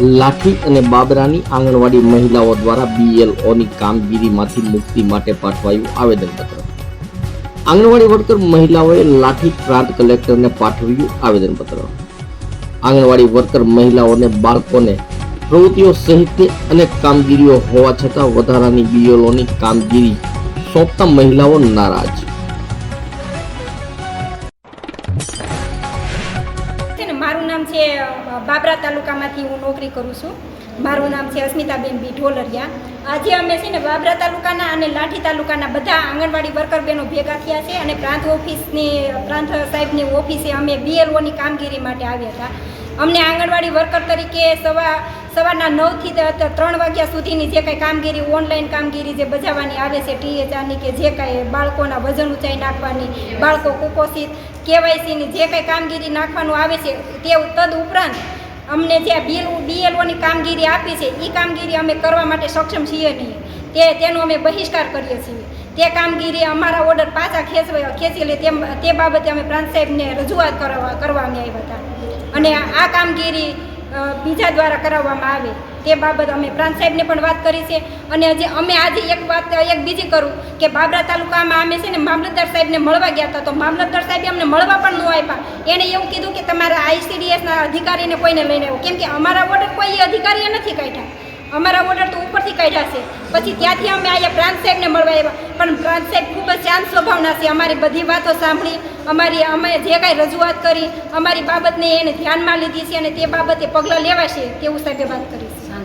લાઠી અને બાબરાની આંગણવાડી મહિલાઓ દ્વારા બીએલઓની કામગીરીમાંથી મુક્તિ માટે પાઠવાયું આવેદનપત્ર. આંગણવાડી વર્કર મહિલાઓએ લાઠી પ્રાંત કલેક્ટરને પાઠવ્યું આવેદનપત્ર. આંગણવાડી વર્કર મહિલાઓને બાળકોને પ્રવૃત્તિઓ સહિતની અનેક કામગીરીઓ હોવા છતાં વધારાની બીએલઓની કામગીરી સોંપતા મહિલાઓ નારાજ. મારું નામ છે બાબરા તાલુકામાંથી હું નોકરી કરું છું. મારું નામ છે અસ્મિતાબેન બી ઢોલરિયા. આજે અમે છે ને બાબરા તાલુકાના અને લાઠી તાલુકાના બધા આંગણવાડી વર્કર બહેનો ભેગા થયા છે અને પ્રાંત ઓફિસની, પ્રાંત સાહેબની ઓફિસે અમે બીએલઓની કામગીરી માટે આવ્યા હતા. અમને આંગણવાડી વર્કર તરીકે સવા સવારના નવથી ત્રણ વાગ્યા સુધીની જે કાંઈ કામગીરી, ઓનલાઈન કામગીરી જે બજાવવાની આવે છે ટીએચઆરની કે જે કાંઈ બાળકોના વજન ઊંચાઈ નાખવાની, બાળકો કુપોષિત, કેવાયસીની જે કાંઈ કામગીરી નાખવાનું આવે છે, તે તદ ઉપરાંત અમને જે બિલ બીએલઓની કામગીરી આપી છે એ કામગીરી અમે કરવા માટે સક્ષમ છીએ નહીં. તે, તેનો અમે બહિષ્કાર કરીએ છીએ. તે કામગીરી અમારા ઓર્ડર પાછા ખેંચવા ખેંચી લે તે બાબતે અમે પ્રાંત સાહેબને રજૂઆત કરવા કરવા અમે આવ્યા હતા. અને આ કામગીરી બીજા દ્વારા કરાવવામાં આવે તે બાબત અમે પ્રાંત સાહેબને પણ વાત કરી છે અને જે અમે આજે એક વાત એક બીજી કરું કે બાબરા તાલુકામાં અમે છે ને મામલતદાર સાહેબને મળવા ગયા હતા તો મામલતદાર સાહેબે અમને મળવા પણ ન આપ્યા. એણે એવું કીધું કે તમારા આઈસીડીએસના અધિકારીને કોઈને લઈને આવો. કેમ કે અમારા ઓર્ડર કોઈ અધિકારીએ નથી કાઢ્યા. અમારા ઓર્ડર તો ઉપરથી કાઢ્યા છે. પછી ત્યાંથી અમે અહીંયા પ્રાંત સાહેબને મળવા આવ્યા. પણ પ્રાંત સાહેબ ખૂબ જ શાંત સ્વભાવના છે. અમારી બધી વાતો સાંભળી, અમારી, અમે જે કાંઈ રજૂઆત કરી, અમારી બાબતને એને ધ્યાનમાં લીધી છે અને તે બાબતે પગલાં લેવાશે તેવું સાહેબે વાત કરી છે.